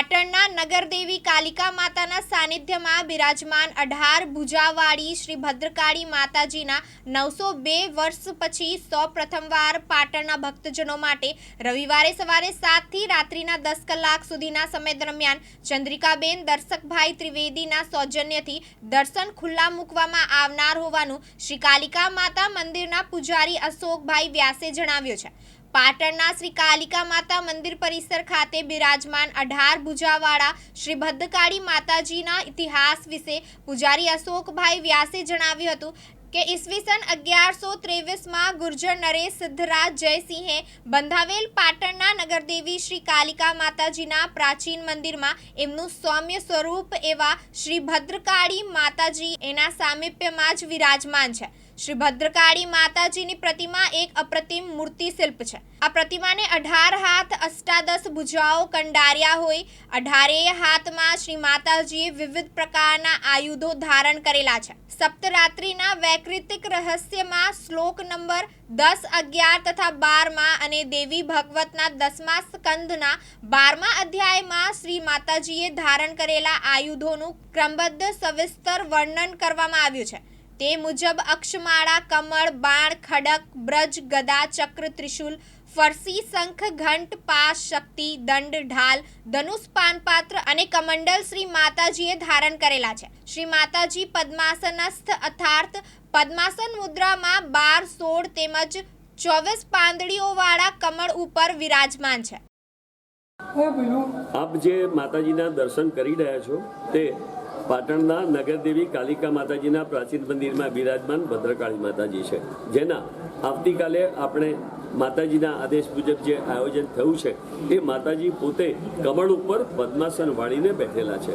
પાટણના નગરદેવી કાલિકા માતાના સાનિધ્યમાં બિરાજમાન અઢાર ભુજાવાળી શ્રી ભદ્રકાળી માતાજીના નવસો બે વર્ષ પછી સૌ પ્રથમવાર પાટણના ભક્તજનો માટે રવિવારે સવારે સાતથી રાત્રિના દસ કલાક સુધીના સમય દરમિયાન ચંદ્રિકાબેન, દર્શકભાઈ ત્રિવેદીના સૌજન્યથી દર્શન ખુલ્લા મૂકવામાં આવનાર હોવાનું શ્રી કાલિકા માતા મંદિરના પૂજારી અશોકભાઈ વ્યાસે જણાવ્યું છે. પાટણના શ્રી કાલિકા માતા મંદિર પરિસર ખાતે બિરાજમાન અઢાર ભુજાવાળા શ્રી ભદ્રકાળી માતાજીના ઇતિહાસ વિશે પૂજારી અશોકભાઈ વ્યાસે જણાવ્યું હતું કે ઈસવીસન અગિયારસો ત્રેવીસમાં ગુર્જર નરેશ સિદ્ધરાજ જયસિંહે બંધાવેલ પાટણના નગરદેવી શ્રી કાલિકા માતાજીના પ્રાચીન મંદિરમાં એમનું સૌમ્ય સ્વરૂપ એવા શ્રી ભદ્રકાળી માતાજી એના સામીપ્યમાં જ વિરાજમાન છે. શ્રી ભદ્રકાળી માતાજીની પ્રતિમા એક અપ્રતિમ મૂર્તિ શિલ્પ છે. આ પ્રતિમાને અઢાર હાથ અષ્ટાદશ ભુજાઓ કંડાર્યા હોય, અઢારેય હાથમાં શ્રી માતાજીએ વિવિધ પ્રકારના આયુધો ધારણ કરેલા છે. સપ્તરાત્રિના વૈકૃતિક રહસ્યમાં શ્લોક નંબર દસ અગિયાર તથા બારમાં અને દેવી ભગવતના દસમા સ્કંદના બારમા અધ્યાયમાં શ્રી માતાજીએ ધારણ કરેલા આયુધોનું ક્રમબદ્ધ સવિસ્તર વર્ણન કરવામાં આવ્યું છે. તે મુજબ અક્ષમાળા કમળ બાણ ખડક બ્રજ ગદા ચક્ર ત્રિશુલ ફરસી શંખ ઘંટ પાસ શક્તિ દંડ ઢાલ ધનુષ પાનપાત્ર અને કમંડલ શ્રી માતાજીએ ધારણ કરેલા છે. શ્રી માતાજી પદ્માસનસ્થ અથાર્થ પદ્માસન મુદ્રામાં બાર સોળ તેમજ ચોવીસ પાંદડીઓવાળા કમળ ઉપર વિરાજમાન છે. આપ જે માતાજીના દર્શન કરી રહ્યા છો તે પાટણના નગરદેવી કાલિકા માતાજીના પ્રાચીન મંદિરમાં બિરાજમાન ભદ્રકાળી માતાજી છે. જેના આવતીકાલે આપણે માતાજીના આદેશ મુજબ જે આયોજન થયું છે, એ માતાજી પોતે કમળ ઉપર પદ્માસન વાળીને બેઠેલા છે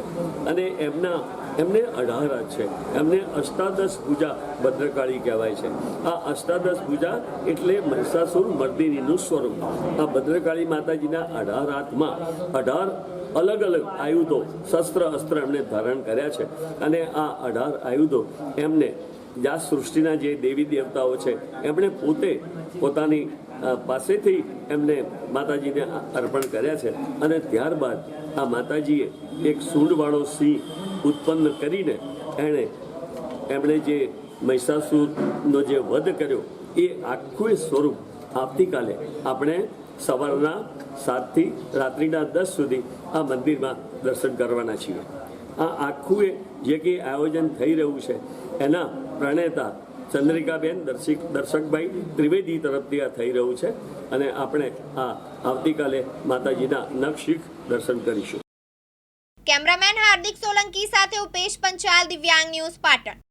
અને એમના, એમને અઢાર છે. એમને અષ્ટાદશ પૂજા ભદ્રકાળી કહેવાય છે. આ અષ્ટાદશ પૂજા એટલે મહિષાસુર મર્દિનીનું સ્વરૂપ. આ ભદ્રકાળી માતાજીના અઢાર હાથમાં અઢાર અલગ અલગ આયુધો, શસ્ત્ર અસ્ત્ર એમણે ધારણ કર્યા છે. અને આ અઢાર આયુધો એમને જ્યાં સૃષ્ટિના જે દેવી દેવતાઓ છે, એમણે પોતે પોતાની પાસેથી એમને માતાજીને અર્પણ કર્યા છે. અને ત્યારબાદ આ માતાજીએ એક સૂંઢવાળો સિંહ ઉત્પન્ન કરીને એણે એમણે જે મહિષાસુરનો જે વધ કર્યો, એ આખું સ્વરૂપ આવતીકાલે આપણે સવારના સાતથી રાત્રિના દસ સુધી આ મંદિરમાં દર્શન કરવાના છીએ. આ આખું એ જે કંઈ આયોજન થઈ રહ્યું છે, એના પ્રણેતા ચંદ્રિકાબેન દર્શિક, દર્શકભાઈ ત્રિવેદી તરફથી આ થઈ રહ્યું છે અને આપણે આ આવતીકાલે માતાજીના નખશીખ દર્શન કરીશું. કેમેરામેન હાર્દિક સોલંકી સાથે ઉપેશ પંચાલ, દિવ્યાંગ ન્યૂઝ પાટણ.